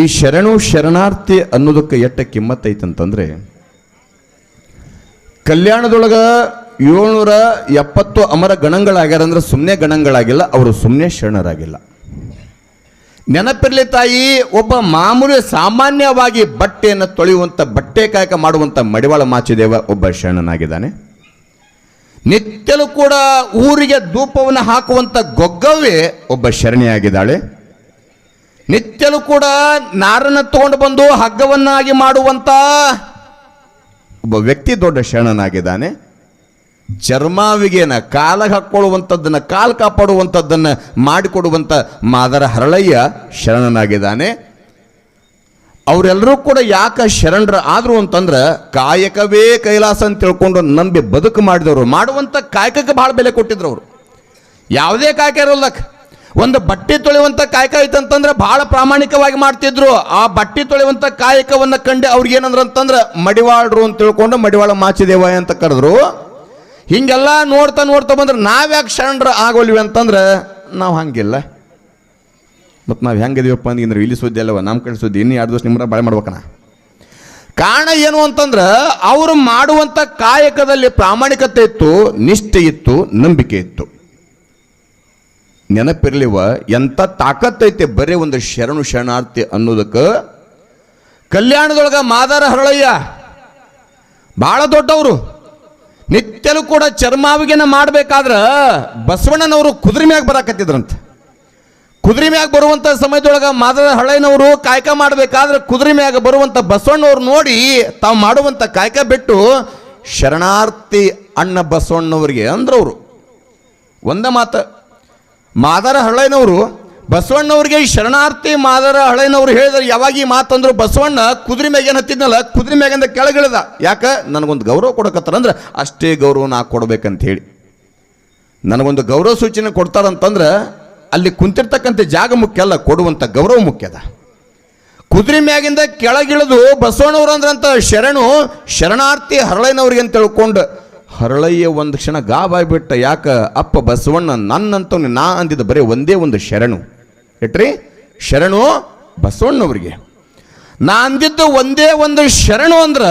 ಈ ಶರಣು ಶರಣಾರ್ಥಿ ಅನ್ನೋದಕ್ಕೆ ಎಟ್ಟ ಕಿಮ್ಮತ್ ಐತಂತಂದ್ರೆ ಕಲ್ಯಾಣದೊಳಗೆ ಏಳ್ನೂರ ಎಪ್ಪತ್ತು ಅಮರ ಗಣಗಳಾಗ್ಯಾರ ಅಂದ್ರೆ ಸುಮ್ಮನೆ ಗಣಗಳಾಗಿಲ್ಲ, ಅವರು ಸುಮ್ಮನೆ ಶರಣರಾಗಿಲ್ಲ. ನೆನಪಿರಲಿ ತಾಯಿ, ಒಬ್ಬ ಮಾಮೂಲಿ ಸಾಮಾನ್ಯವಾಗಿ ಬಟ್ಟೆಯನ್ನು ತೊಳೆಯುವಂಥ ಬಟ್ಟೆ ಕಾಯಕ ಮಾಡುವಂಥ ಮಡಿವಾಳ ಮಾಚಿದೇವ ಒಬ್ಬ ಶರಣನಾಗಿದ್ದಾನೆ. ನಿತ್ಯಲೂ ಕೂಡ ಊರಿಗೆ ಧೂಪವನ್ನು ಹಾಕುವಂಥ ಗೊಗ್ಗವೇ ಒಬ್ಬ ಶರಣಿಯಾಗಿದ್ದಾಳೆ. ನಿತ್ಯಲೂ ಕೂಡ ನಾರನ್ನ ತಗೊಂಡು ಬಂದು ಹಗ್ಗವನ್ನಾಗಿ ಮಾಡುವಂತ ಒಬ್ಬ ವ್ಯಕ್ತಿ ದೊಡ್ಡ ಶರಣನಾಗಿದ್ದಾನೆ. ಚರ್ಮಾವಿಗೆನ ಕಾಲ ಹಾಕ್ಕೊಳ್ಳುವಂಥದ್ದನ್ನು ಕಾಲು ಕಾಪಾಡುವಂಥದ್ದನ್ನು ಮಾಡಿಕೊಡುವಂಥ ಮಾದರ ಹರಳಯ್ಯ ಶರಣನಾಗಿದ್ದಾನೆ. ಅವರೆಲ್ಲರೂ ಕೂಡ ಯಾಕೆ ಶರಣರ ಆದ್ರು ಅಂತಂದ್ರೆ, ಕಾಯಕವೇ ಕೈಲಾಸ ಅಂತ ತಿಳ್ಕೊಂಡು ನಂಬಿ ಬದುಕು ಮಾಡಿದವರು ಮಾಡುವಂಥ ಕಾಯಕಕ್ಕೆ ಭಾಳ ಬೆಲೆ ಕೊಟ್ಟಿದ್ರು ಅವರು. ಯಾವುದೇ ಕಾಯಕ ಇರೋಲ್ಲ ಒಂದು ಬಟ್ಟೆ ತೊಳೆಯುವಂಥ ಕಾಯಕ ಅಂತಂದ್ರೆ ಭಾಳ ಪ್ರಾಮಾಣಿಕವಾಗಿ ಮಾಡ್ತಿದ್ರು. ಆ ಬಟ್ಟೆ ತೊಳೆಯುವಂಥ ಕಾಯಕವನ್ನು ಕಂಡು ಅವ್ರಿಗೆ ಏನಂದ್ರೆ ಅಂತಂದ್ರೆ, ಮಡಿವಾಳರು ಅಂತ ತಿಳ್ಕೊಂಡು ಮಡಿವಾಳ ಮಾಚಿದೇವ ಅಂತ ಕರೆದ್ರು. ಹಿಂಗೆಲ್ಲ ನೋಡ್ತಾ ನೋಡ್ತಾ ಬಂದ್ರೆ ನಾವ್ಯಾಕೆ ಶರಣರ ಆಗೋಲ್ವಿ ಅಂತಂದ್ರೆ, ನಾವು ಹಂಗಿಲ್ಲ. ಮತ್ತು ನಾವು ಹೆಂಗಿದೀವಪ್ಪ ಅಂದ್ರೆ ಇಲ್ಲಿ ಸುದ್ದಿ ಅಲ್ಲವ ನಮ್ಮ ಕಡೆ ಸುದ್ದಿ ಇನ್ನು ಎರಡು ದಿವಸ ನಿಮ್ಮರ ಬಾಳೆ ಮಾಡ್ಬೇಕನ ಕಾರಣ ಏನು ಅಂತಂದ್ರೆ, ಅವರು ಮಾಡುವಂಥ ಕಾಯಕದಲ್ಲಿ ಪ್ರಾಮಾಣಿಕತೆ ಇತ್ತು, ನಿಷ್ಠೆ ಇತ್ತು, ನಂಬಿಕೆ ಇತ್ತು. ನೆನಪಿರ್ಲಿವ ಎಂಥ ತಾಕತ್ತೈತೆ ಬರೀ ಒಂದು ಶರಣು ಶರಣಾರ್ಥಿ ಅನ್ನೋದಕ್ಕೆ? ಕಲ್ಯಾಣದೊಳಗೆ ಮಾದಾರ ಹರಳಯ್ಯ ಭಾಳ ದೊಡ್ಡವರು. ನಿತ್ಯಲೂ ಕೂಡ ಚರ್ಮಾವಿಗೆನ ಮಾಡಬೇಕಾದ್ರೆ ಬಸವಣ್ಣನವರು ಕುದುರೆ ಮ್ಯಾಗ ಬರಾಕತ್ತಿದ್ರಂತೆ. ಕುದುರೆ ಮ್ಯಾಗ ಬರುವಂಥ ಸಮಯದೊಳಗೆ ಮಾದಾರ ಹರಳಯ್ಯನವರು ಕಾಯಕ ಮಾಡಬೇಕಾದ್ರೆ ಕುದುರೆ ಮ್ಯಾಗ ಬರುವಂಥ ಬಸವಣ್ಣವ್ರು ನೋಡಿ ತಾವು ಮಾಡುವಂಥ ಕಾಯಕ ಬಿಟ್ಟು ಶರಣಾರ್ಥಿ ಅಣ್ಣ ಬಸವಣ್ಣವರಿಗೆ ಅಂದ್ರವರು. ಒಂದ ಮಾತು ಮಾದರ ಹಳೆನವರು ಬಸವಣ್ಣವ್ರಿಗೆ ಶರಣಾರ್ಥಿ ಮಾದರ ಹಳೆನವರು ಹೇಳಿದ್ರೆ ಯಾವಾಗ ಈ ಮಾತಂದ್ರು ಬಸವಣ್ಣ ಕುದುರೆ ಮ್ಯಾಗ ಏನು ಹತ್ತಿದ್ನಲ್ಲ, ಕುದುರೆ ಮ್ಯಾಗಿಂದ ಕೆಳಗಿಳಿದ. ಯಾಕೆ? ನನಗೊಂದು ಗೌರವ ಕೊಡಕತ್ತಾರಂದ್ರೆ ಅಷ್ಟೇ ಗೌರವ ನಾ ಕೊಡ್ಬೇಕಂತ ಹೇಳಿ ನನಗೊಂದು ಗೌರವ ಸೂಚನೆ ಕೊಡ್ತಾರಂತಂದ್ರೆ ಅಲ್ಲಿ ಕುಂತಿರ್ತಕ್ಕಂಥ ಜಾಗ ಮುಖ್ಯ ಅಲ್ಲ ಕೊಡುವಂಥ ಗೌರವ ಮುಖ್ಯದ ಕುದುರೆ ಮ್ಯಾಗಿಂದ ಕೆಳಗಿಳಿದು ಬಸವಣ್ಣವ್ರು ಅಂದ್ರಂತ ಶರಣು, ಶರಣಾರ್ಥಿ ಹರಳೈನವ್ರಿಗೆ ಅಂತ ತಿಳ್ಕೊಂಡು ಹರಳಯ್ಯ ಒಂದು ಕ್ಷಣ ಗಾಬಾಗ್ಬಿಟ್ಟ ಯಾಕ? ಅಪ್ಪ ಬಸವಣ್ಣ ನನ್ನಂತ ನಾ ಅಂದಿದ್ದ ಬರೀ ಒಂದೇ ಒಂದು ಶರಣು. ಎಟ್ರಿ? ಶರಣು ಬಸವಣ್ಣವ್ರಿಗೆ. ನಾ ಅಂದಿದ್ದು ಒಂದೇ ಒಂದು ಶರಣು ಅಂದ್ರ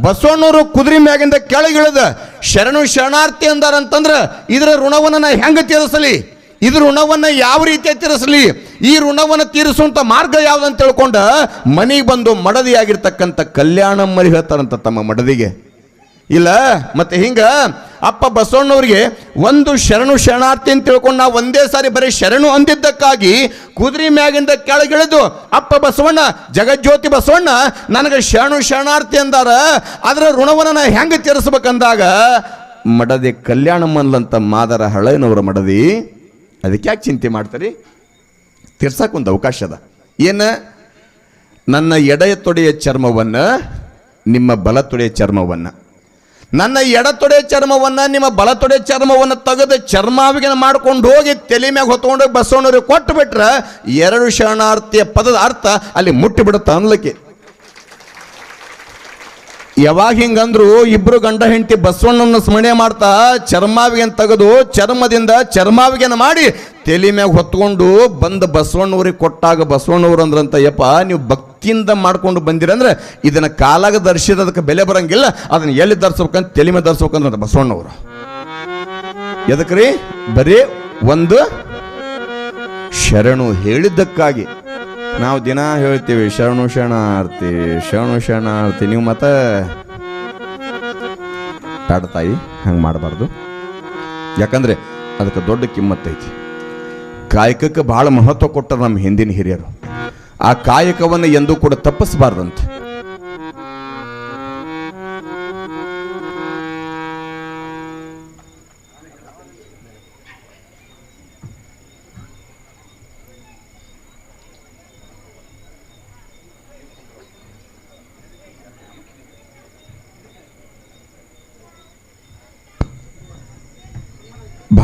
ಬಸವಣ್ಣವರು ಕುದುರೆ ಮ್ಯಾಗಿಂದ ಕೆಳಗಿಳಿದ, ಶರಣು ಶರಣಾರ್ಥಿ ಅಂದಾರಂತಂದ್ರ ಇದರ ಋಣವನ್ನು ನಾ ಹೆಂಗ ತೀರಿಸಲಿ? ಇದ್ರ ಋಣವನ್ನು ಯಾವ ರೀತಿ ತೀರಿಸಲಿ? ಈ ಋಣವನ್ನು ತೀರಿಸುವಂಥ ಮಾರ್ಗ ಯಾವ್ದಂತ ತಿಳ್ಕೊಂಡ ಮನೆಗೆ ಬಂದು ಮಡದಿಯಾಗಿರ್ತಕ್ಕಂಥ ಕಲ್ಯಾಣಮ್ಮರಿ ಹೇಳ್ತಾರಂತ ತಮ್ಮ ಮಡದಿಗೆ. ಇಲ್ಲ, ಮತ್ತೆ ಹಿಂಗ, ಅಪ್ಪ ಬಸವಣ್ಣವ್ರಿಗೆ ಒಂದು ಶರಣು ಶರಣಾರ್ಥಿ ಅಂತ ತಿಳ್ಕೊಂಡು ನಾವು ಒಂದೇ ಸಾರಿ ಬರೀ ಶರಣು ಅಂದಿದ್ದಕ್ಕಾಗಿ ಕುದುರೆ ಮ್ಯಾಗಿಂದ ಕೆಳಗಿಳಿದು, ಅಪ್ಪ ಬಸವಣ್ಣ, ಜಗಜ್ಯೋತಿ ಬಸವಣ್ಣ, ನನಗೆ ಶರಣು ಶರಣಾರ್ಥಿ ಅಂದಾರ, ಅದರ ಋಣವನ್ನು ನಾ ಹೆಂಗೆ ತೀರಿಸ್ಬೇಕಂದಾಗ, ಮಡದಿ ಕಲ್ಯಾಣಮ್ಮನ್ಲಂತ ಮಾದರ ಹಳೆಯನವರ ಮಡದಿ, ಅದಕ್ಕೆ ಯಾಕೆ ಚಿಂತೆ ಮಾಡ್ತಾರೆ? ಒಂದು ಅವಕಾಶ ಅದ. ಏನು? ನನ್ನ ಎಡೆಯ ತೊಡೆಯ ಚರ್ಮವನ್ನು, ನಿಮ್ಮ ಬಲ ತೊಡೆಯ ಚರ್ಮವನ್ನು. ನನ್ನ ಎಡತೊಡೆ ಚರ್ಮವನ್ನು, ನಿಮ್ಮ ಬಲತೊಡೆ ಚರ್ಮವನ್ನು ತೆಗೆದು ಚರ್ಮಾವಿಗೆ ಮಾಡ್ಕೊಂಡು ಹೋಗಿ ತಲೆ ಮ್ಯಾಗ ಹೊತ್ಕೊಂಡು ಬಸವಣ್ಣವ್ರಿಗೆ ಕೊಟ್ಟು ಬಿಟ್ರೆ ಎರಡು ಶರಣಾರ್ಥಿಯ ಪದದ ಅರ್ಥ ಅಲ್ಲಿ ಮುಟ್ಟಿಬಿಡುತ್ತೆ ಅನ್ಲಿಕ್ಕೆ ಯಾವಾಗ ಹಿಂಗಂದ್ರು ಇಬ್ರು ಗಂಡ ಹೆಂಡತಿ ಬಸವಣ್ಣನ ಸ್ಮರಣೆ ಮಾಡ್ತಾ ಚರ್ಮಾವಿಗೆನ ತೆಗೆದು ಚರ್ಮದಿಂದ ಚರ್ಮಾವಿಗೆನ ಮಾಡಿ ತಲೆ ಮ್ಯಾಗ ಹೊತ್ಕೊಂಡು ಬಂದ ಬಸವಣ್ಣವ್ರಿಗೆ ಕೊಟ್ಟಾಗ ಬಸವಣ್ಣವ್ರು ಅಂದ್ರಂತ, ಯಪ್ಪ, ನೀವು ಭಕ್ತಿಯಿಂದ ಮಾಡ್ಕೊಂಡು ಬಂದಿರಂದ್ರೆ ಇದನ್ನ ಕಾಲಾಗ ಧರಿಸಿದದಕ್ಕೆ ಬೆಲೆ ಬರಂಗಿಲ್ಲ. ಅದನ್ನ ಎಲ್ಲಿ ಧರಿಸ್ಬೇಕಂತ ತಲೆ ಮೇಲೆ ಧರಿಸ್ಬೇಕಂದ್ರಂತ ಬಸವಣ್ಣವರು. ಎದಕ್ರಿ? ಬರೀ ಒಂದು ಶರಣು ಹೇಳಿದ್ದಕ್ಕಾಗಿ. ನಾವು ದಿನ ಹೇಳ್ತೀವಿ, ಶರಣು ಶರಣಾರ್ಥಿ ಶರಣು ಶರಣಾರ್ಥಿ. ನೀವು ಮತ್ತೆ ತಾಯಿ, ಹಂಗೆ ಮಾಡಬಾರ್ದು. ಯಾಕಂದ್ರೆ ಅದಕ್ಕೆ ದೊಡ್ಡ ಕಿಮ್ಮತ್ತೈತಿ ಕಾಯಕಕ್ಕೆ ಭಾಳ ಮಹತ್ವ ಕೊಟ್ಟರು ನಮ್ಮ ಹಿಂದಿನ ಹಿರಿಯರು. ಆ ಕಾಯಕವನ್ನು ಎಂದೂ ಕೂಡ ತಪ್ಪಿಸಬಾರ್ದಂತೆ.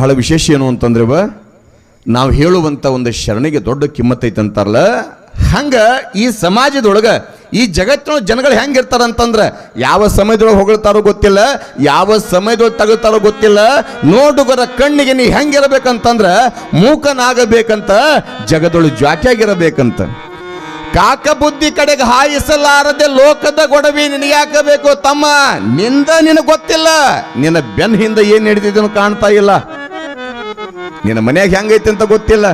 ಬಹಳ ವಿಶೇಷ ಏನು ಅಂತಂದ್ರೆ ನಾವು ಹೇಳುವಂತ ಒಂದು ಶರಣಿಗೆ ದೊಡ್ಡ ಕಿಮ್ಮತ್ತೈತೆ ಅಂತಾರಲ್ಲ, ಹಂಗ ಈ ಸಮಾಜದೊಳಗೆ, ಈ ಜಗತ್ತಿನ ಜನಗಳು ಹೆಂಗಿರ್ತಾರ ಅಂತಂದ್ರೆ, ಯಾವ ಸಮಯದೊಳಗೆ ಹೊಗಳ್ತಾರೋ ಗೊತ್ತಿಲ್ಲ, ಯಾವ ಸಮಯದೊಳಗೆ ತಗಳ್ತಾರೋ ಗೊತ್ತಿಲ್ಲ, ನೋಡುಗರ ಕಣ್ಣಿಗೆ ನೀ ಹೆಂಗಿರಬೇಕಂತಂದ್ರ ಮೂಕನಾಗಬೇಕಂತ, ಜಗದೊಳು ಜಾಕಿಯಾಗಿರಬೇಕಂತ ಕಾಕ ಬುದ್ಧಿ ಕಡೆಗೆ ಹಾಯಿಸಲಾರದೆ ಲೋಕದ ಗೊಡವಿ ನಿನಗ್ಯಾಕಬೇಕು ತಮ್ಮ, ನಿಂದ ನಿನಗೆ ಗೊತ್ತಿಲ್ಲ, ನಿನ್ನ ಬೆನ್ನ ಹಿಂದೆ ಏನು ನಡೀತಿದೆ ಕಾಣ್ತಾ ಇಲ್ಲ. ನಿನ್ನ ಮನ್ಯಾಗ ಹೆಂಗೈತೆ ಅಂತ ಗೊತ್ತಿಲ್ಲ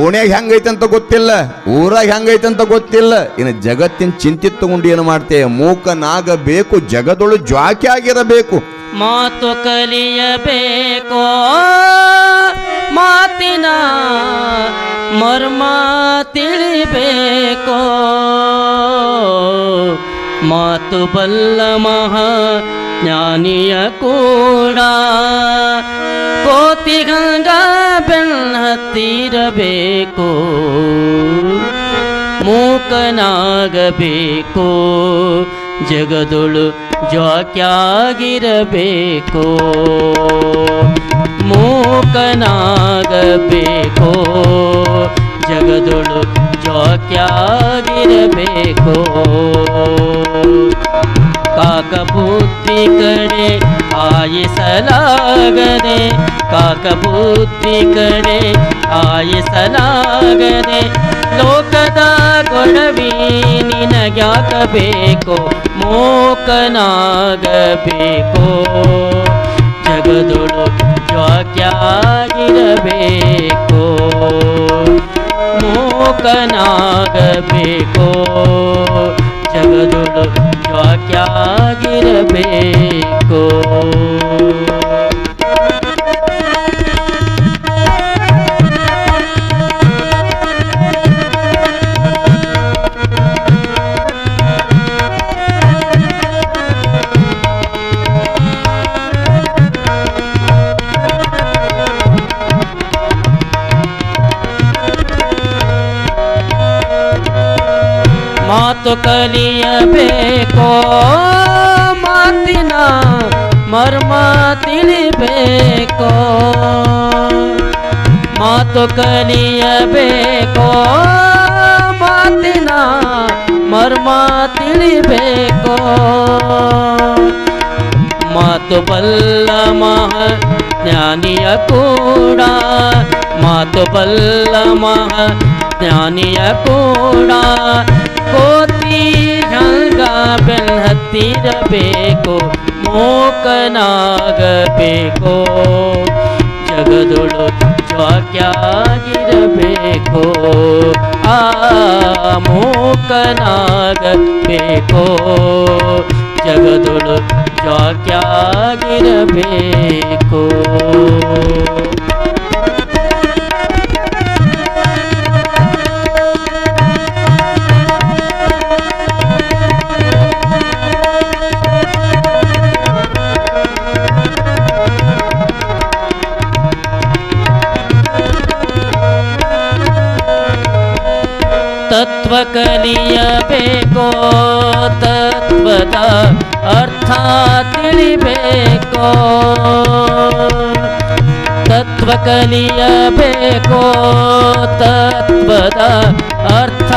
ಓಣ್ಯಾಗ ಹೆಂಗೈತೆ ಅಂತ ಗೊತ್ತಿಲ್ಲ, ಊರಾಗ ಹೆಂಗೈತೆ ಅಂತ ಗೊತ್ತಿಲ್ಲ. ಇನ್ನು ಜಗತ್ತಿನ ಚಿಂತೆ ತಗೊಂಡು ಏನು ಮಾಡ್ತೇವೆ ಮೂಕನಾಗಬೇಕು ಜಗದೊಳು ಜ್ವಾಕಿ ಆಗಿರಬೇಕು. ಮಾತು ಕಲಿಯಬೇಕು, ಮಾತಿನ ಮರ್ಮ ತಿಳಿಬೇಕೋ. ಮಾತು ಬಲ್ಲ ಮಹಾ ಜ್ಞಾನಿಯ ಕೂಡ ಕೋತಿಗಂಗ ಬೆನ್ನತ್ತಿರಬೇಕು ಮೂಕನಾಗಬೇಕು ಜಗದೊಳು ಜೋಕ್ಯಾಗಿರಬೇಕು ಮೂಕನಾಗಬೇಕು ಜಗದೊಳು ಜ್ವಾಕ್ಯಾಗಿರಬೇಕು ಕಾಕಬುದ್ಧಿ ಕಡೆ ಆಯಿಸಲಾಗದೆ ಕಾಕಬುದ್ಧಿ ಕಡೆ ಆಯಿಸಲಾಗದೆ ಲೋಕದ ಗೊಡವಿ ನಿನಗ್ಯಾಕಬೇಕೋ ಮೋಕನಾಗಬೇಕೋ ಜಗದೊಳು ಜ್ವಾಕ್ಯಾಗಿರಬೇಕು ಮೂಕನಾಗಬೇಕು ಜ್ವಾಕ್ಯಾಗಿರಬೇಕು ಮಾತು ಕಲಿಯಬೇಕೋ ಮಾತಿನ ಮರ್ಮ ತಿಳಿಬೇಕೋ ಮಾತು ಕಲಿಯಬೇಕೋ ಮಾತಿನ ಮರ್ಮ ತಿಳಿಬೇಕೋ ಮಾತು ಬಲ್ಲ ಮಹ ಜ್ಞಾನಿಯ ಕೂಡ झंगा बल्तीर में गो मूंखो जग दोल वाक्यगिरो आ कनाग में घो जग दोल वाक्यगिरो ತತ್ವದ ಅರ್ಥ ತಿಳಿಬೇಕೋ ತತ್ವ ಕಲಿಯಬೇಕೋ ತತ್ವದ ಅರ್ಥ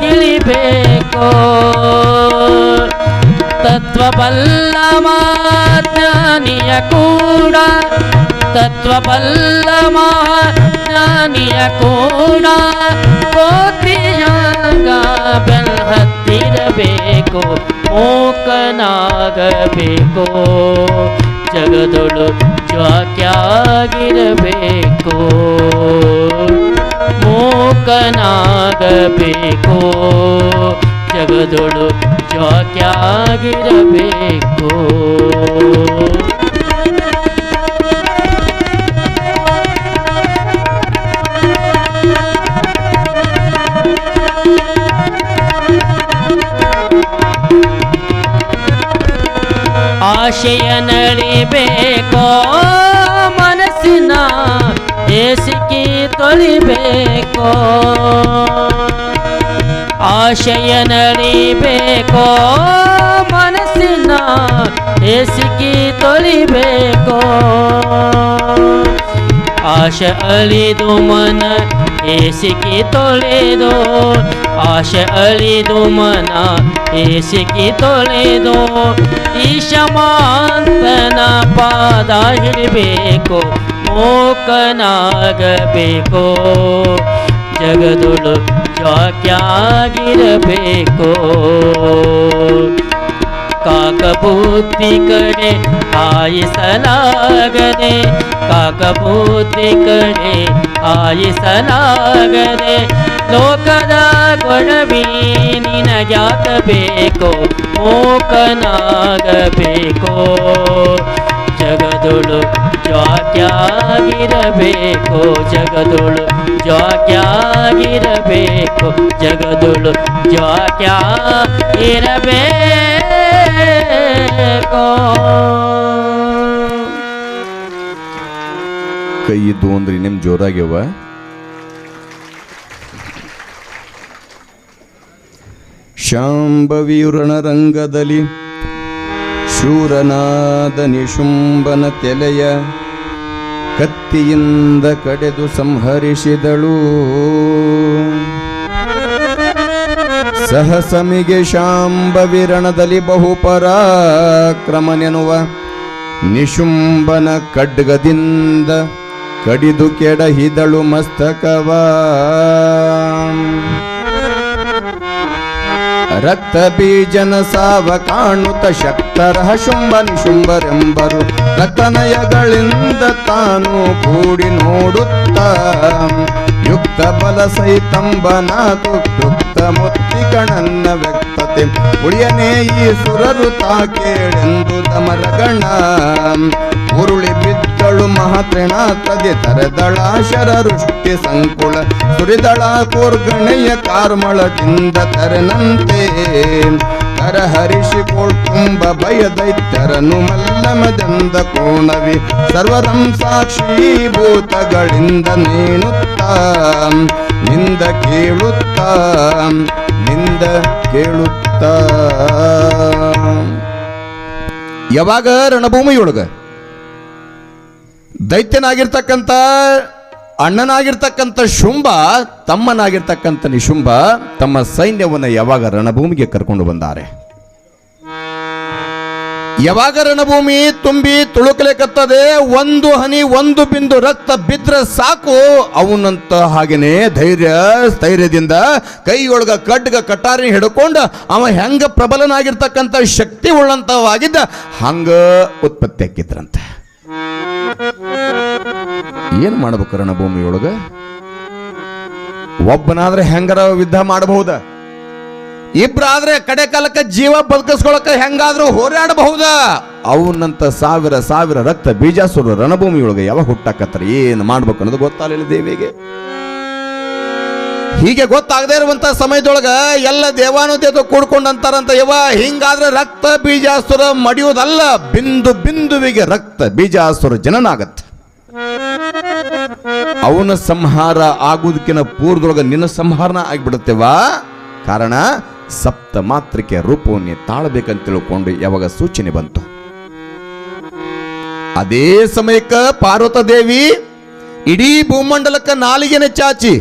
ತಿಳಿಬೇಕೋ ತತ್ವ ಬಲ್ಲ ಮಾಜ್ಞಾನಿಯ ಕೂಡ ತತ್ವ ಬಲ್ಲ ಮಹಾಜ್ಞಾನಿಯ ಕೂಡ ಕೋತಿಯಂಗ ಬೆಲ್ ಹತ್ತಿರಬೇಕು ಮೂಕನಾಗಬೇಕು. ಜಗದೊಳು ಜ್ವಾಕ್ಯಾಗಿರಬೇಕು. ಮೂಕನಾಗಬೇಕು ಜಗದೊಳು ಜ್ವಾಕ್ಯಾಗಿರಬೇಕು. ತೊಳಿಬೇಕೋ ಆಶಯ ನಡಿಬೇಕೋ. ಮನಸ್ಸಿನ ಎಸಿಗಿ ತೊಳಿಬೇಕೋ. ಆಶ ಅಳಿದು ಮನ ಏಸಿಕೆ ತೊಳೆದು. ಆಶ ಅಳಿದು ಮನ ಏಸಿಕೆ ತೊಳೆದು. ಈಶಮಾಂತನ ಪಾದ ಹಿಡಿಬೇಕು. ಮೋಕನಾಗಬೇಕು ಜಗದೊಳು ಜಾಕ್ಯಾಗಿರಬೇಕು ಕಾಕಬೂತಿ ಕಡೆ ಆಯಿಸಲಾಗದೆ ಕಾಕಬೂತಿ ಕಡೆ ಆಯಿಸಲಾಗದೆ ಲೋಕದ ಗೊಡವಿ ನಿನಗ್ಯಾಕಬೇಕು ಮೂಕನಾಗಬೇಕು? ಜಗದೊಳು ಜಾಕ್ಯಾಗಿರಬೇಕು ಜಗದುಳು ಜಾಕ್ಯಾಗಿರಬೇಕು ಜಗದುಳು ಜಾಕ್ಯಾ ಇರಬೇಕು ಕೈ ಇದ್ದು ಅಂದ್ರೆ ನಿಮ್ ಜೋರಾಗ್ಯವ? ರಂಗದಲ್ಲಿ ಶೂರನಾದ ನಿಶುಂಬನ ತೆಲೆಯ ಕತ್ತಿಯಿಂದ ಕಡೆದು ಸಂಹರಿಸಿದಳು. ಸಹಸಮಿಗೆ ಶಾಂಭವಿರಣದಲ್ಲಿ ಬಹುಪರಾಕ್ರಮನೆನುವ ನಿಶುಂಬನ ಖಡ್ಗದಿಂದ ಕಡಿದು ಕೆಡಹಿದಳು ಮಸ್ತಕವ. ರಕ್ತ ಬೀಜನ ಸಾವ ಕಾಣುತ್ತ ಶಕ್ತರಹ ಶುಂಭನ್ ಶುಂಭರೆಂಬರು ರತನಯಗಳಿಂದ ತಾನು ಕೂಡಿ ನೋಡುತ್ತ. ಯುಕ್ತ ಬಲ ಸಹಿತಂಬನಾತು ಯುಕ್ತ ಮುತ್ತಿಕಣನ್ನ ವ್ಯಕ್ತತೆ. ಉಳಿಯನೇ ಈ ಸುರರು ತಾ ಕೇಳೆಂದು ತಮರಗಣ ಉರುಳಿ ಬಿದ್ದಳು ಮಹಾತ್ರಿಣ ತದೆ ತರದಳ ಶರರುಷ್ಟಿ ಸಂಕುಳ ಸುರಿದಳ ಕೋರ್ಗಣೆಯ ಕಾರ್ಮಳದಿಂದ ತರನಂತೆ. ಕರ ಕೋಳ್ಕುಂಬ ತುಂಬ ಭಯದೈತ್ಯರನು ಮಲ್ಲಮದಂದ ಕೋಣವಿ ಸರ್ವರಂ ಸಾಕ್ಷಿ ಭೂತಗಳಿಂದ ನೇಣುತ್ತ. ನಿಂದ ಕೇಳುತ್ತ ನಿಂದ ಕೇಳುತ್ತ. ಯಾವಾಗ ರಣಭೂಮಿಯೊಳಗ? ದೈತ್ಯನಾಗಿರ್ತಕ್ಕಂಥ, ಅಣ್ಣನಾಗಿರ್ತಕ್ಕಂಥ ಶುಂಭ, ತಮ್ಮನಾಗಿರ್ತಕ್ಕಂಥ ನಿಶುಂಭ ತಮ್ಮ ಸೈನ್ಯವನ್ನು ಯಾವಾಗ ರಣಭೂಮಿಗೆ ಕರ್ಕೊಂಡು ಬಂದಾರೆ? ಯಾವಾಗ ರಣಭೂಮಿ ತುಂಬಿ ತುಳುಕಲೇಕತ್ತದೆ ಒಂದು ಹನಿ, ಒಂದು ಬಿಂದು ರಕ್ತ ಬಿದ್ರೆ ಸಾಕು. ಅವನಂತ ಹಾಗೇನೆ ಧೈರ್ಯ, ಸ್ಥೈರ್ಯದಿಂದ ಕೈಯೊಳಗ ಕಡ್ಗ ಕಟಾರಿ ಹಿಡ್ಕೊಂಡು ಅವ ಹೆಂಗ ಪ್ರಬಲನಾಗಿರ್ತಕ್ಕಂಥ ಶಕ್ತಿ ಉಳ್ಳಂತವಾಗಿದ್ದ ಹಂಗ ಉತ್ಪತ್ತಿ ಆಕಿದ್ರಂತೆ ಏನ್ ಮಾಡ್ಬೇಕು ರಣಭೂಮಿಯೊಳಗ ಒಬ್ಬನಾದ್ರೆ ಹೆಂಗರ ಯುದ್ಧ ಮಾಡಬಹುದ? ಇಬ್ಬರಾದ್ರೆ ಕಡೆ ಕಾಲಕ್ಕ ಜೀವ ಬದುಕಿಸ್ಕೊಳಕ ಹೆಂಗಾದ್ರೂ ಹೋರಾಡಬಹುದ? ಅವನಂತ ಸಾವಿರ ಸಾವಿರ ರಕ್ತ ಬೀಜಾಸುರ ರಣಭೂಮಿಯೊಳಗೆ ಯಾವಾಗ ಹುಟ್ಟಾಕತ್ತಾರೆ? ಏನು ಮಾಡ್ಬೇಕು ಅನ್ನೋದು ಗೊತ್ತಾಗಲಿಲ್ಲ ದೇವಿಗೆ. ಹೀಗೆ ಗೊತ್ತಾಗದೇ ಇರುವಂತ ಸಮಯದೊಳಗ ಎಲ್ಲ ದೇವಾನುದೇವ ಕೂಡ್ಕೊಂಡಂತಾರಂತ ಯವ ಹಿಂಗಾದ್ರೆ ರಕ್ತ ಬೀಜಾಸುರ ಮಡಿಯೋದಲ್ಲ ಬಿಂದು ಬಿಂದುವಿಗೆ ರಕ್ತ ಬೀಜಾಸುರ ಜನನಾಗತ್ತೆ. ಅವನ ಸಂಹಾರ ಆಗುವುದಕ್ಕಿಂತ ಪೂರ್ವದೊಳಗ ನಿನ್ನ ಸಂಹಾರನ ಆಗಿಬಿಡುತ್ತೇವಾ ಕಾರಣ, ಸಪ್ತ ಮಾತ್ರಕ್ಕೆ ರೂಪವನ್ನೇ ತಾಳಬೇಕಂತ ತಿಳ್ಕೊಂಡು ಯಾವಾಗ ಸೂಚನೆ ಬಂತು. ಅದೇ ಸಮಯಕ್ಕ ಪಾರ್ವತ ದೇವಿ, ಇಡೀ ಭೂಮಂಡಲಕ್ಕ ನಾಲಿಗೆನೆ ಚಾಚಿ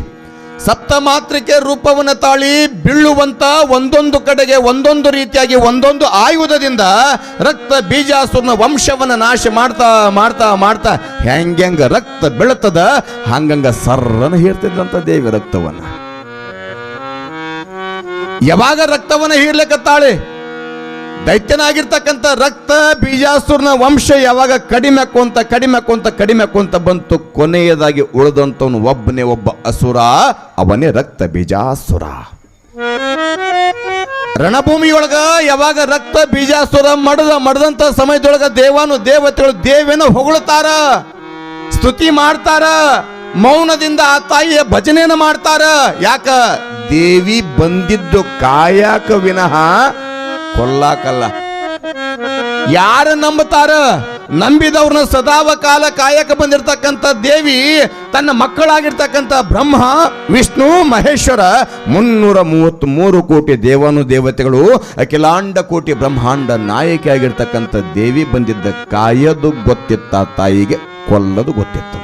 ಸಪ್ತ ಮಾತ್ರಕ್ಕೆ ರೂಪವನ್ನು ತಾಳಿ ಬೀಳುವಂತ ಒಂದೊಂದು ಕಡೆಗೆ ಒಂದೊಂದು ರೀತಿಯಾಗಿ ಒಂದೊಂದು ಆಯುಧದಿಂದ ರಕ್ತ ಬೀಜಾಸುರನ ವಂಶವನ್ನ ನಾಶ ಮಾಡ್ತಾ ಮಾಡ್ತಾ ಮಾಡ್ತಾ ಹೆಂಗೆಂಗ ರಕ್ತ ಬೆಳತದ ಹಂಗಂಗ ಸರ್ರನ ಹೀರ್ತಿದ್ದಂತ ದೇವಿ ರಕ್ತವನ್ನ. ಯಾವಾಗ ರಕ್ತವನ್ನ ಹೀರ್ಲಿಕ್ಕತ್ತಾಳೆ ದೈತ್ಯನಾಗಿರ್ತಕ್ಕಂಥ ರಕ್ತ ಬೀಜಾಸುರನ ವಂಶ ಯಾವಾಗ ಕಡಿಮೆ ಕೊಂತ ಕಡಿಮೆ ಕೊಂತ ಕಡಿಮೆ ಕೊಂತ ಬಂತು, ಕೊನೆಯದಾಗಿ ಉಳಿದಂಥವನು ಒಬ್ಬನೇ ಒಬ್ಬ ಅಸುರ, ಅವನೇ ರಕ್ತ ಬೀಜಾಸುರ. ರಣಭೂಮಿಯೊಳಗ ಯಾವಾಗ ರಕ್ತ ಬೀಜಾಸುರ ಮಡದ ಮಡದಂತ ಸಮಯದೊಳಗ ದೇವಾನು ದೇವತೆಗಳು ದೇವೇನ ಹೊಗಳುತ್ತಾರ, ಸ್ತುತಿ ಮಾಡ್ತಾರ, ಮೌನದಿಂದ ಆ ತಾಯಿಯ ಭಜನೆಯನ್ನು ಮಾಡ್ತಾರ. ಯಾಕ? ದೇವಿ ಬಂದಿದ್ದು ಕಾಯಕ ವಿನಃ ಕೊಲ್ಲಾಕಲ್ಲ ಯಾರು ನಂಬುತ್ತಾರ, ನಂಬಿದವ್ರನ್ನ ಸದಾವ ಕಾಲ ಕಾಯಕ ಬಂದಿರತಕ್ಕಂಥ ದೇವಿ, ತನ್ನ ಮಕ್ಕಳಾಗಿರ್ತಕ್ಕಂಥ ಬ್ರಹ್ಮ, ವಿಷ್ಣು, ಮಹೇಶ್ವರ, ಮುನ್ನೂರ ಮೂವತ್ತ್ ಮೂರು ಕೋಟಿ ದೇವಾನು ದೇವತೆಗಳು ಅಖಿಲಾಂಡ ಕೋಟಿ ಬ್ರಹ್ಮಾಂಡ ನಾಯಕಿ ಆಗಿರ್ತಕ್ಕಂಥ ದೇವಿ ಬಂದಿದ್ದ ಕಾಯದು ಗೊತ್ತಿತ್ತ ತಾಯಿಗೆ, ಕೊಲ್ಲದು ಗೊತ್ತಿತ್ತು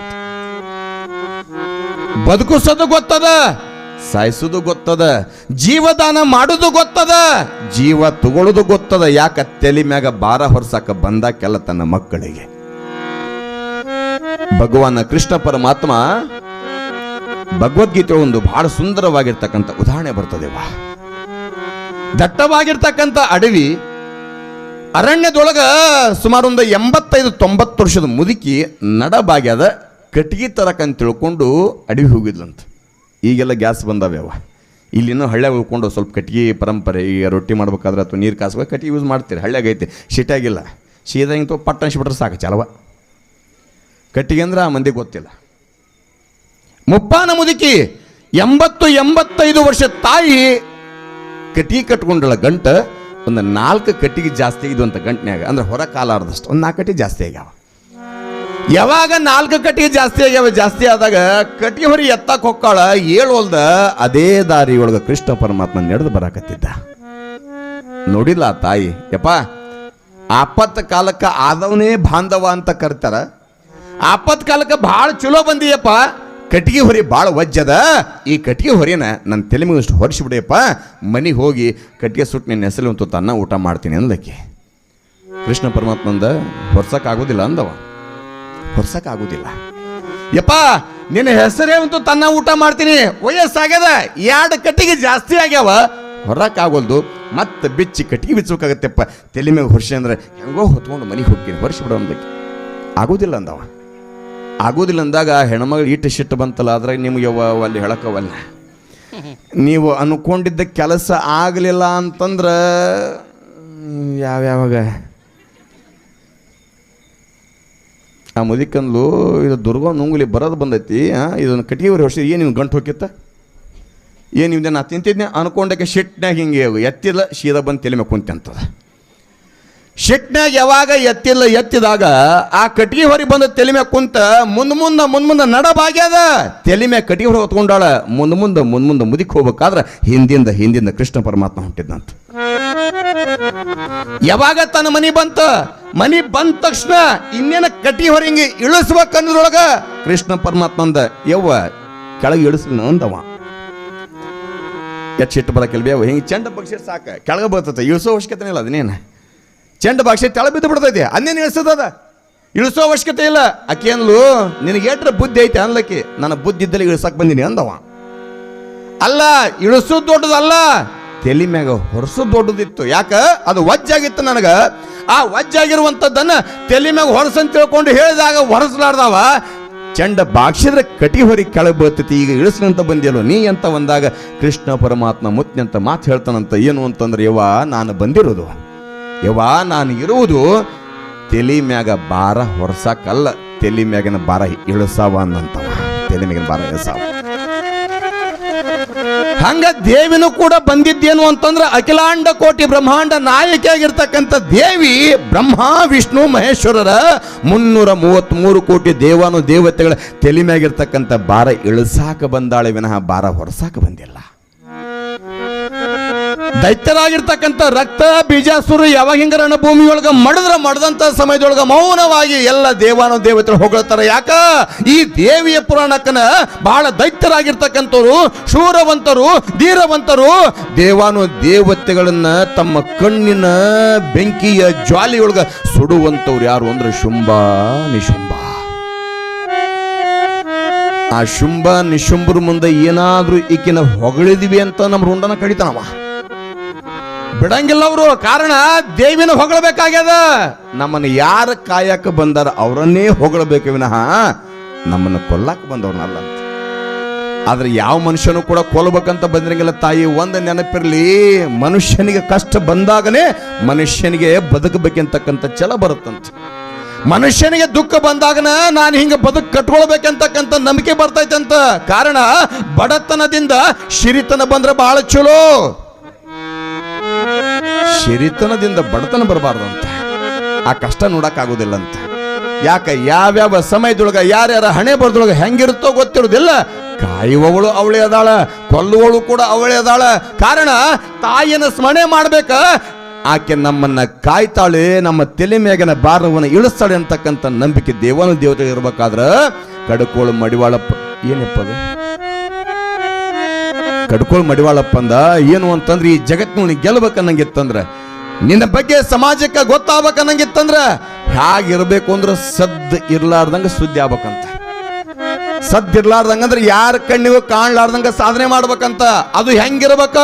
ಬದುಕಿಸೋದು ಗೊತ್ತದ? ಸಾಯಿಸೋದು ಗೊತ್ತದ, ಜೀವದಾನ ಮಾಡುದು ಗೊತ್ತದ, ಜೀವ ತಗೊಳ್ಳೋದು ಗೊತ್ತದ, ಯಾಕ ತಲೆ ಮ್ಯಾಗ ಭಾರ ಹೊರ್ಸಾಕ ಬಂದಾಕೆಲ್ಲ ತನ್ನ ಮಕ್ಕಳಿಗೆ. ಭಗವಾನ ಕೃಷ್ಣ ಪರಮಾತ್ಮ ಭಗವದ್ಗೀತೆ ಒಂದು ಬಹಳ ಸುಂದರವಾಗಿರ್ತಕ್ಕಂಥ ಉದಾಹರಣೆ ಬರ್ತದೆವಾ ದಟ್ಟವಾಗಿರ್ತಕ್ಕಂಥ ಅಡವಿ ಅರಣ್ಯದೊಳಗ ಸುಮಾರು ಒಂದು ಎಂಬತ್ತೈದು ತೊಂಬತ್ತು ವರ್ಷದ ಮುದುಕಿ ನಡಬಾಗ್ಯದ ಕಟ್ಟಿಗೆ ತರಕಂತ ತಿಳ್ಕೊಂಡು ಅಡವಿ ಹೋಗಿದ್ಲಂತ. ಈಗೆಲ್ಲ ಗ್ಯಾಸ್ ಬಂದಾವ್ಯಾವ ಇಲ್ಲಿನೂ ಹಳ್ಳ್ಯಾಗ ಉಳ್ಕೊಂಡು ಸ್ವಲ್ಪ ಕಟ್ಟಿಗೆ ಪರಂಪರೆ, ಈಗ ರೊಟ್ಟಿ ಮಾಡ್ಬೇಕಾದ್ರೆ ಅಥವಾ ನೀರು ಕಾಸ್ಬೇಕು ಕಟ್ಟಿಗೆ ಯೂಸ್ ಮಾಡ್ತೀರಿ. ಹಳ್ಳ್ಯಾಗ ಐತೆ ಶಿಟಾಗಿಲ್ಲ ಸೀದಾ ತೋ ಪಟ್ಟ ಸಾಕು ಚಲವ ಕಟ್ಟಿಗೆ ಅಂದ್ರೆ ಆ ಮಂದಿಗೆ ಗೊತ್ತಿಲ್ಲ. ಮುಪ್ಪಾನ ಮುದುಕಿ, ಎಂಬತ್ತು ಎಂಬತ್ತೈದು ವರ್ಷ ತಾಯಿ ಕಟ್ಟಿಗೆ ಕಟ್ಕೊಂಡಳ ಗಂಟ ಒಂದು ನಾಲ್ಕು ಕಟ್ಟಿಗೆ ಜಾಸ್ತಿ ಇದು ಅಂತ ಗಂಟ್ನ್ಯಾಗ. ಅಂದ್ರೆ ಹೊರ ಕಾಲಾರ್ದಷ್ಟು, ಒಂದು ನಾಲ್ಕು ಕಟ್ಟಿಗೆ ಜಾಸ್ತಿ ಆಗ್ಯಾವ. ಯಾವಾಗ ನಾಲ್ಕು ಕಟ್ಟಿಗೆ ಜಾಸ್ತಿ ಆಗ್ಯಾವ, ಜಾಸ್ತಿ ಆದಾಗ ಕಟ್ಟಿಗೆ ಹೊರಿ ಎತ್ತಕ್ಕೆ ಹೊಕ್ಕಾಳ ಏಳೋಲ್ದ ಅದೇ ದಾರಿ ಒಳಗೆ ಕೃಷ್ಣ ಪರಮಾತ್ಮ ನಡೆದು ಬರಾಕತ್ತಿದ್ದ. ನೋಡಿಲ್ಲ ತಾಯಿ, ಯಪ್ಪ, ಆಪತ್ ಕಾಲಕ್ಕೆ ಆದವನೇ ಬಾಂಧವ ಅಂತ ಕರ್ತಾರ. ಆಪತ್ ಕಾಲಕ್ಕೆ ಭಾಳ ಚಲೋ ಬಂದಿಯಪ್ಪ ಕಟ್ಟಿಗೆ ಹೊರಿ ಭಾಳ ವಜ್ಜದ. ಈ ಕಟ್ಟಿಗೆ ಹೊರಿನ ನನ್ನ ತಲೆ ಮುಗಿಸ್ಟು ಹೊರಿಸಿ ಬಿಡಿಯಪ್ಪ, ಮನೆಗೆ ಹೋಗಿ ಕಟ್ಟಿಗೆ ಸುಟ್ಟು ನಿನ್ನ ಹೆಸರು ಅಂತ ತನ್ನ ಊಟ ಮಾಡ್ತೀನಿ ಅಂದಕ್ಕೆ. ಕೃಷ್ಣ ಪರಮಾತ್ಮಂದ ಹೊರ್ಸಕ್ಕಾಗೋದಿಲ್ಲ ಅಂದವ. ಹೊರ್ಸಕ್ಕಾಗೋದಿಲ್ಲ. ಯಪ್ಪ, ನಿನ್ನ ಹೆಸರೇ ಅಂತೂ ತನ್ನ ಊಟ ಮಾಡ್ತೀನಿ. ವಯಸ್ಸಾಗ್ಯದ ಎರಡು ಕಟ್ಟಿಗೆ ಜಾಸ್ತಿ ಆಗ್ಯಾವ? ಹೊರಕ್ಕಾಗೋಲ್ದು ಮತ್ತೆ ಬಿಚ್ಚಿ ಕಟ್ಟಿಗೆ ಬಿಚ್ಚಬೇಕಾಗತ್ತೆಪ್ಪ. ತಲೆ ಮೇಲೆ ಹೊರ್ಸಿ ಅಂದ್ರೆ ಹೆಂಗೋ ಹೊತ್ಕೊಂಡು ಮನೆಗೆ ಹೋಗ್ತೀನಿ ಹೊರ್ಸಿ ಬಿಡೋ ಅಂದಕ್ಕೆ. ಆಗೋದಿಲ್ಲ ಅಂದವ. ಆಗೋದಿಲ್ಲ ಅಂದಾಗ ಹೆಣ್ಮಗಳು ಇಟ್ಟು ಶಿಟ್ಟು ಬಂತಲ್ಲ ಅದ್ರಾಗ ನಿಮ್ಗೆ ಅಲ್ಲಿ ಹೇಳಕ್ಕವಲ್ಲ. ನೀವು ಅನ್ಕೊಂಡಿದ್ದ ಕೆಲಸ ಆಗಲಿಲ್ಲ ಅಂತಂದ್ರೆ ಯಾವ್ಯಾವಾಗ? ಆ ಮುದಿಕಂದ್ಲು, ಇದು ದುರ್ಗ ನುಂಗುಲಿ ಬರೋದು ಬಂದೈತಿ ಇದನ್ನು ಕಟ್ಟಿಗೆ ವರ್ಷ ಏನು ನೀವು ಗಂಟು ಹೋಗಿತ್ತ ಏನು ನೀವು ನಾ ತಿಂತಿದ್ನೆ? ಅನ್ಕೊಂಡಕ್ಕೆ ಶೆಟ್ನಾಗ ಹಿಂಗೆ ಎತ್ತಿಲ್ಲ, ಸೀದಾ ಬಂದು ತಲೆ ಮೇಲೆ ಕುಂತಂತದ ಶೆಟ್ನಾಗ ಯಾವಾಗ ಎತ್ತಿಲ್ಲ, ಎತ್ತಿದಾಗ ಆ ಕಟ್ಟಿಗೆ ಹೊರಗೆ ಬಂದ ತಲೆ ಮ್ಯಾಗ ಕುಂತ ಮುಂದ್ ಮುಂದ ಮುಂದ್ ಮುಂದ ನಡಬಾಗ್ಯದ ತಲೆ ಮ್ಯಾಗ ಕಟ್ಟಿಗೆ ಹೊರ ಹೊತ್ಕೊಂಡಾಳ. ಮುಂದ್ ಮುಂದ ಮುಂದ್ ಮುಂದ ಮುದಿಕ್ ಹೋಗ್ಬೇಕಾದ್ರ ಹಿಂದಿಂದ ಹಿಂದಿಂದ ಕೃಷ್ಣ ಪರಮಾತ್ಮ ಹೊಂಟಿದ್ದಂತ ಯಾವಾಗ ತನ್ನ ಮನಿ ಬಂತ? ಮನಿ ಬಂದ ತಕ್ಷಣ ಇನ್ನೇನ ಕಟ್ಟಿ ಹೊರ ಹಿಂಗೆ ಇಳಿಸ್ಬೇಕನ್ನೋದ್ರೊಳಗ ಕೃಷ್ಣ ಪರಮಾತ್ಮ ಅಂದ, ಯವ್ವ, ಕೆಳಗೆ ಇಳಿಸ್ಲಿನ ಅಂದವ ಎಚ್ಚಿಟ್ಟು ಸಿಟ್ಟು ಹಿಂಗೆ ಚಂಡ ಪಕ್ಷಿ ಸಾಕ. ಕೆಳಗೆ ಬರ್ತೈತೆ. ಇಳಿಸೋ ಅವಶ್ಯಕತೆ ಇಲ್ಲ ಅದನ್ನೇನು ಚೆಂಡ ಬಾಕ್ಷೆ ತಳ ಬಿದ್ದು ಬಿಡ್ತೈತಿ. ಅನ್ನೇನು ಇಳಿಸ್ತದ ಇಳಿಸೋ ಅವಶ್ಯಕತೆ ಇಲ್ಲ. ಆಕೆ ಅನ್ಲು ನಿನಗೆ ಏಟ್ರ ಬುದ್ಧಿ ಐತೆ ಅನ್ಲಕ್ಕಿ. ನನ್ನ ಬುದ್ಧಿ ಇದ್ದಲ್ಲಿ ಇಳಿಸಕ್ ಬಂದೀನಿ ಅಂದವ. ಅಲ್ಲ ಇಳಿಸೋದು ದೊಡ್ಡದಲ್ಲ. ತಲೆ ಮ್ಯಾಗ ಹೊರಸೋದು ದೊಡ್ಡದಿತ್ತು. ಯಾಕ? ಅದು ವಜ್ಜಾಗಿತ್ತು ನನಗ. ಆ ವಜ್ಜಾಗಿರುವಂಥದ್ದನ್ನ ತಲೆ ಮ್ಯಾಗ ಹೊರಸಂತ ತಿಳ್ಕೊಂಡು ಹೇಳಿದಾಗ ಹೊರಸಲಾರ್ದವ. ಚಂಡ ಬಾಕ್ಷಿದ್ರೆ ಕಟಿ ಹೊರಿ ಕೆಳಗೆ ಬರ್ತೈತಿ. ಈಗ ಇಳಿಸ್ನಂತ ಬಂದಿಯಲ್ಲೋ, ನೀ ಅಂತ ಬಂದಾಗ ಕೃಷ್ಣ ಪರಮಾತ್ಮ ಮುತ್ತಿನಂತ ಮಾತು ಹೇಳ್ತಾನಂತ ಏನು ಅಂತಂದ್ರೆ, ಯವ್ವ, ನಾನು ಬಂದಿರೋದು. ಯವ್ವ, ನಾನು ಇರುವುದು ತಲೆ ಮ್ಯಾಗ ಬಾರ ಹೊರಸಕ್ಕಲ್ಲ ತಲೆ ಮ್ಯಾಗಿನ ಬಾರ ಇಳಸಾವ ಅಂದಂತವ. ತಲೆ ಮ್ಯಾಗಿನ ಬಾರ ಇಳಿಸಾವ. ಹಂಗ ದೇವಿನೂ ಕೂಡ ಬಂದಿದ್ದೇನು ಅಂತಂದ್ರೆ ಅಖಿಲಾಂಡ ಕೋಟಿ ಬ್ರಹ್ಮಾಂಡ ನಾಯಕಿಯಾಗಿರ್ತಕ್ಕಂಥ ದೇವಿ ಬ್ರಹ್ಮ, ವಿಷ್ಣು, ಮಹೇಶ್ವರರ ಮುನ್ನೂರ ಮೂವತ್ತ್ಮೂರು ಕೋಟಿ ದೇವಾನು ದೇವತೆಗಳ ತಲೆ ಮ್ಯಾಗಿರ್ತಕ್ಕಂಥ ಬಾರ ಇಳಿಸಾಕ ಬಂದಾಳೆ, ವಿನಃ ಬಾರ ಹೊರಸಾಕ ಬಂದಿಲ್ಲ. ದೈತ್ಯರಾಗಿರ್ತಕ್ಕಂಥ ರಕ್ತ ಬೀಜಾಸುರು ಯಾವಾಗ ಹಿಂಗ ರಣಭೂಮಿಯೊಳಗ ಮಡದ್ರ ಮಡದಂತ ಸಮಯದೊಳಗ ಮೌನವಾಗಿ ಎಲ್ಲ ದೇವಾನು ದೇವತೆಗಳು ಹೊಗಳ್ತಾರೆ. ಯಾಕ? ಈ ದೇವಿಯ ಪುರಾಣಕ್ಕನ ಬಹಳ ದೈತ್ಯರಾಗಿರ್ತಕ್ಕಂಥವ್ರು, ಶೂರವಂತರು, ಧೀರವಂತರು ದೇವಾನು ದೇವತೆಗಳನ್ನ ತಮ್ಮ ಕಣ್ಣಿನ ಬೆಂಕಿಯ ಜ್ವಾಲಿಯೊಳಗೆ ಸುಡುವಂಥವ್ರು ಯಾರು ಅಂದ್ರೆ ಶುಂಭ, ನಿಶುಂಭ. ಆ ಶುಂಭ, ನಿಶುಂಭರ ಮುಂದೆ ಏನಾದರೂ ಈಕಿನ ಹೊಗಳಿದ್ವಿ ಅಂತ ನಮ್ಮ ರುಂಡನ ಕಡಿತಾನವ. ಬಿಡಂಗಿಲ್ಲ ಅವರು. ಕಾರಣ ದೇವಿನ ಹೊಗಳಬೇಕಾಗ್ಯದ. ನಮ್ಮನ್ನ ಯಾರ ಕಾಯಕ ಬಂದಾರ ಅವರನ್ನೇ ಹೊಗಳಬೇಕು ವಿನಃ ನಮ್ಮನ್ನು ಕೊಲ್ಲಕ್ಕೆ ಬಂದವ್ರನ್ನಲ್ಲ ಅಂತ. ಆದ್ರೆ ಯಾವ ಮನುಷ್ಯನು ಕೂಡ ಕೊಲ್ಲಬೇಕಂತ ಬಂದಿರಂಗಿಲ್ಲ ತಾಯಿ. ಒಂದು ನೆನಪಿರ್ಲಿ, ಮನುಷ್ಯನಿಗೆ ಕಷ್ಟ ಬಂದಾಗನೇ ಮನುಷ್ಯನಿಗೆ ಬದುಕಬೇಕಂತಕ್ಕಂಥ ಛಲ ಬರುತ್ತಂತೆ. ಮನುಷ್ಯನಿಗೆ ದುಃಖ ಬಂದಾಗನ ನಾನು ಹಿಂಗೆ ಬದುಕು ಕಟ್ಕೊಳ್ಬೇಕಂತಕ್ಕಂಥ ನಂಬಿಕೆ ಅಂತ ಕಾರಣ ಬಡತನದಿಂದ, ಶಿರಿತನ ಬಂದ್ರೆ ಬಹಳ ಚಲೋ ಸಿರಿತನದಿಂದ ಬಡತನ ಬರಬಾರ್ದಂತ. ಆ ಕಷ್ಟ ನೋಡಕ್ಕಾಗೋದಿಲ್ಲ ಅಂತ ಯಾಕ ಯಾವ್ಯಾವ ಸಮಯದೊಳಗ ಯಾರ್ಯಾರ ಹಣೆ ಬರ್ದೊಳಗ ಹೆಂಗಿರುತ್ತೋ ಗೊತ್ತಿರೋದಿಲ್ಲ ಕಾಯುವವಳು ಅವಳೆ ಅದಾಳ ಕೊಲ್ಲುವಳು ಕೂಡ ಅವಳೆ ಅದಾಳ. ಕಾರಣ ತಾಯಿನ ಸ್ಮರಣೆ ಮಾಡ್ಬೇಕ. ಆಕೆ ನಮ್ಮನ್ನ ಕಾಯ್ತಾಳೆ, ನಮ್ಮ ತಲೆ ಮೇಗನ ಭಾರವನ್ನು ಇಳಿಸ್ತಾಳೆ ಅಂತಕ್ಕಂಥ ನಂಬಿಕೆ ದೇವನ ದೇವತೆ ಇರ್ಬೇಕಾದ್ರ ಕಡುಕೋಳು ಮಡಿವಾಳಪ್ಪ, ಏನಪ್ಪ ಅದು? ಕಡ್ಕೋಳ್ ಮಡಿವಾಳಪ್ಪ ಅಂದ, ಏನು ಅಂತಂದ್ರೆ, ಈ ಜಗತ್ತಿನ ಗೆಲ್ಬೇಕನ್ನಂಗಿತ್ತಂದ್ರ ನಿನ್ನ ಬಗ್ಗೆ ಸಮಾಜಕ್ಕೆ ಗೊತ್ತಾಗ್ಬೇಕನ್ನಂಗಿತ್ತಂದ್ರ ಹೇಗಿರ್ಬೇಕು ಅಂದ್ರೆ ಸದ್ ಇರ್ಲಾರ್ದಂಗ ಸುದ್ದಿ ಆಗ್ಬೇಕಂತ. ಅಂದ್ರೆ ಯಾರ ಕಣ್ಣಿಗೂ ಕಾಣ್ಲಾರ್ದಂಗ ಸಾಧನೆ ಮಾಡ್ಬೇಕಂತ. ಅದು ಹೆಂಗಿರ್ಬೇಕ?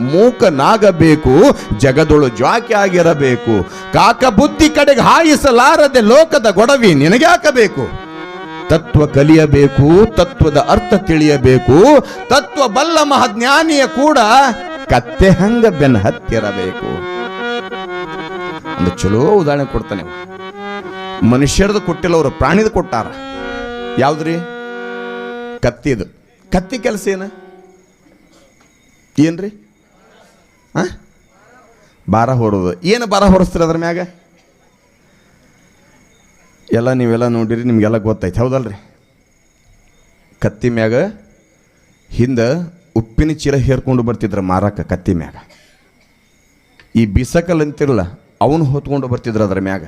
ಮೂಕನಾಗಬೇಕು ಜಗದೊಳು ಜ್ವಾಕಿ ಆಗಿರಬೇಕು. ಕಾಕ ಬುದ್ಧಿ ಕಡೆಗೆ ಹಾಯಿಸಲಾರದೆ ಲೋಕದ ಗೊಡವಿ ನಿನಗ್ಯಾಕಬೇಕು. ತತ್ವ ಕಲಿಯಬೇಕು, ತತ್ವದ ಅರ್ಥ ತಿಳಿಯಬೇಕು, ತತ್ವ ಬಲ್ಲ ಮಹಾಜ್ಞಾನಿಯ ಕೂಡ ಕತ್ತೆ ಹಂಗ ಬೆನ್ನ ಹತ್ತಿರಬೇಕು. ಒಂದು ಚಲೋ ಉದಾಹರಣೆ ಕೊಡ್ತಾನೆ. ಮನುಷ್ಯರದು ಕೊಟ್ಟಿಲ್ಲ, ಅವರು ಪ್ರಾಣಿದ ಕೊಟ್ಟಾರ. ಯಾವ್ದ್ರಿ? ಕತ್ತಿದು. ಕತ್ತಿ ಕೆಲಸ ಏನ? ಏನ್ರಿ? ಆ? ಭಾರ ಹೊರೋದು ಏನು ಬಾರ ಹೊರಿಸ್ತೀರ ಅದ್ರ ಮ್ಯಾಗ? ಎಲ್ಲ ನೀವೆಲ್ಲ ನೋಡಿರಿ, ನಿಮಗೆಲ್ಲ ಗೊತ್ತೈತೆ ಹೌದಲ್ರಿ? ಕತ್ತಿ ಮ್ಯಾಗ ಹಿಂದೆ ಉಪ್ಪಿನ ಚೀಲ ಹೇರ್ಕೊಂಡು ಬರ್ತಿದ್ರು ಮಾರಕ ಕತ್ತಿ ಮ್ಯಾಗ. ಈ ಬಿಸಕಲ್ ಅಂತಿರಲ್ಲ, ಅವನು ಹೊತ್ಕೊಂಡು ಬರ್ತಿದ್ರು ಅದ್ರ ಮ್ಯಾಗ.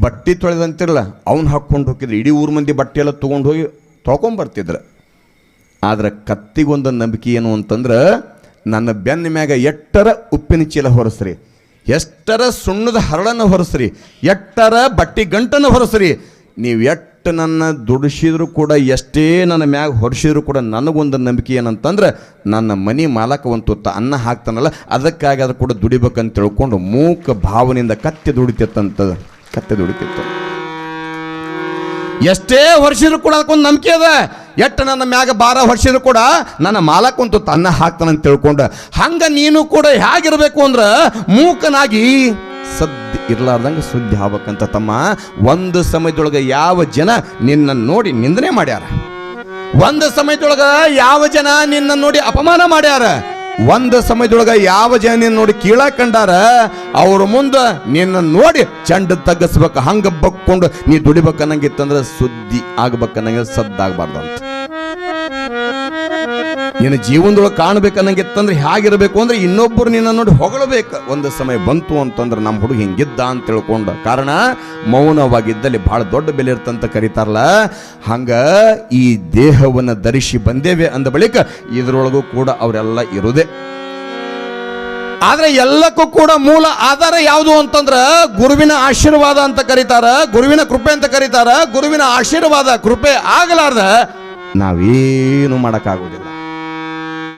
ಬಟ್ಟೆ ತೊಳೆದಂತಿರಲ್ಲ ಅವ್ನು ಹಾಕ್ಕೊಂಡು ಹೋಗಿದ್ರು. ಇಡೀ ಊರು ಮಂದಿ ಬಟ್ಟೆ ಎಲ್ಲ ತೊಗೊಂಡು ಹೋಗಿ ತೊಗೊಂಬರ್ತಿದ್ರು ಆದ್ರೆ ಕತ್ತಿಗೊಂದು ನಂಬಿಕೆ ಏನು ಅಂತಂದ್ರೆ, ನನ್ನ ಬೆನ್ನ ಮ್ಯಾಗ ಎಟ್ಟರ ಉಪ್ಪಿನ ಚೀಲ ಹೊರಸ್ರಿ. ಎಷ್ಟರ ಸುಣ್ಣದ ಹರಳನ್ನು ಹೊರಸ್ರಿ ಎಟ್ಟರ ಬಟ್ಟಿ ಗಂಟನ್ನು ಹೊರಸ್ರಿ, ನೀವು ಎಷ್ಟು ನನ್ನ ದುಡಿಸಿದ್ರು ಕೂಡ, ಎಷ್ಟೇ ನನ್ನ ಮ್ಯಾಗ ಹೊರಿಸಿದ್ರು ಕೂಡ ನನಗೊಂದು ನಂಬಿಕೆ ಏನಂತಂದ್ರೆ, ನನ್ನ ಮನಿ ಮಾಲಕ ಒಂದು ತುತ್ತ ಅನ್ನ ಹಾಕ್ತಾನಲ್ಲ, ಅದಕ್ಕಾಗಿ ಅದು ಕೂಡ ದುಡಿಬೇಕಂತ ತಿಳ್ಕೊಂಡು ಮೂಕ ಭಾವನೆಯಿಂದ ಕತ್ತೆ ದುಡಿತಿತ್ತಂತ ಕತ್ತೆ ದುಡಿತಿತ್ತು ಎಷ್ಟೇ ಹೊರಿಸಿದ್ರು ಕೂಡ ಅದಕ್ಕೊಂದು ನಂಬಿಕೆ ಅದ ಎಟ್ಟು ನನ್ನ ಮ್ಯಾಗ ಬಾರ ವರ್ಷಿದ್ರು ಕೂಡ ನನ್ನ ಮಾಲಕ್ಕಂತೂ ತನ್ನ ಹಾಕ್ತಾನಂತ ತಿಳ್ಕೊಂಡು. ಹಂಗ ನೀನು ಕೂಡ ಹೇಗಿರ್ಬೇಕು ಅಂದ್ರೆ ಮೂಕನಾಗಿ ಸದ್ದು ಇರ್ಲಾರ್ದಂಗ ಸುದ್ದಿ ಆಗ್ಬೇಕಂತ ತಮ್ಮ. ಒಂದು ಸಮಯದೊಳಗೆ ಯಾವ ಜನ ನಿನ್ನ ನೋಡಿ ನಿಂದನೆ ಮಾಡ್ಯಾರ? ಒಂದು ಸಮಯದೊಳಗೆ ಯಾವ ಜನ ನಿನ್ನ ನೋಡಿ ಅಪಮಾನ ಮಾಡ್ಯಾರ? ಒಂದು ಸಮಯದೊಳಗ ಯಾವ ಜನ ನೋಡಿ ಕೀಳ ಕಂಡಾರ ಅವ್ರ ಮುಂದೆ ನಿನ್ನ ನೋಡಿ ಚಂಡ ತಗ್ಗಿಸ್ಬೇಕು, ಹಂಗ ಬಕ್ಕೊಂಡು ನೀ ದುಡಿಬೇಕನ್ನಂಗಿತ್ತಂದ್ರೆ ಸುದ್ದಿ ಆಗ್ಬೇಕನ್ನಂಗೆ ಸದ್ದಾಗಬಾರ್ದಂತ. ನಿನ್ನ ಜೀವನದೊಳಗೆ ಕಾಣ್ಬೇಕನ್ನಂಗಿತ್ತಂದ್ರೆ ಹೇಗಿರಬೇಕು ಅಂದ್ರೆ ಇನ್ನೊಬ್ಬರು ನಿನ್ನ ನೋಡಿ ಹೊಗಳಬೇಕು. ಒಂದು ಸಮಯ ಬಂತು ಅಂತಂದ್ರೆ ನಮ್ಮ ಹುಡುಗ ಹಿಂಗಿದ್ದ ಅಂತ ತಿಳ್ಕೊಂಡ. ಕಾರಣ, ಮೌನವಾಗಿದ್ದಲ್ಲಿ ಬಹಳ ದೊಡ್ಡ ಬೆಲೆ ಇರ್ತಂತ ಕರೀತಾರಲ್ಲ. ಹಂಗ ಈ ದೇಹವನ್ನು ಧರಿಸಿ ಬಂದೇವೆ ಅಂದ ಬಳಿಕ ಇದರೊಳಗೂ ಕೂಡ ಅವರೆಲ್ಲ ಇರುದೇ. ಆದ್ರೆ ಎಲ್ಲಕ್ಕೂ ಕೂಡ ಮೂಲ ಆಧಾರ ಯಾವುದು ಅಂತಂದ್ರೆ ಗುರುವಿನ ಆಶೀರ್ವಾದ ಅಂತ ಕರೀತಾರ, ಗುರುವಿನ ಕೃಪೆ ಅಂತ ಕರೀತಾರ, ಗುರುವಿನ ಆಶೀರ್ವಾದ, ಕೃಪೆ ಆಗಲಾರ್ದ ನಾವೇನು ಮಾಡಕ್ಕಾಗೋದಿಲ್ಲ.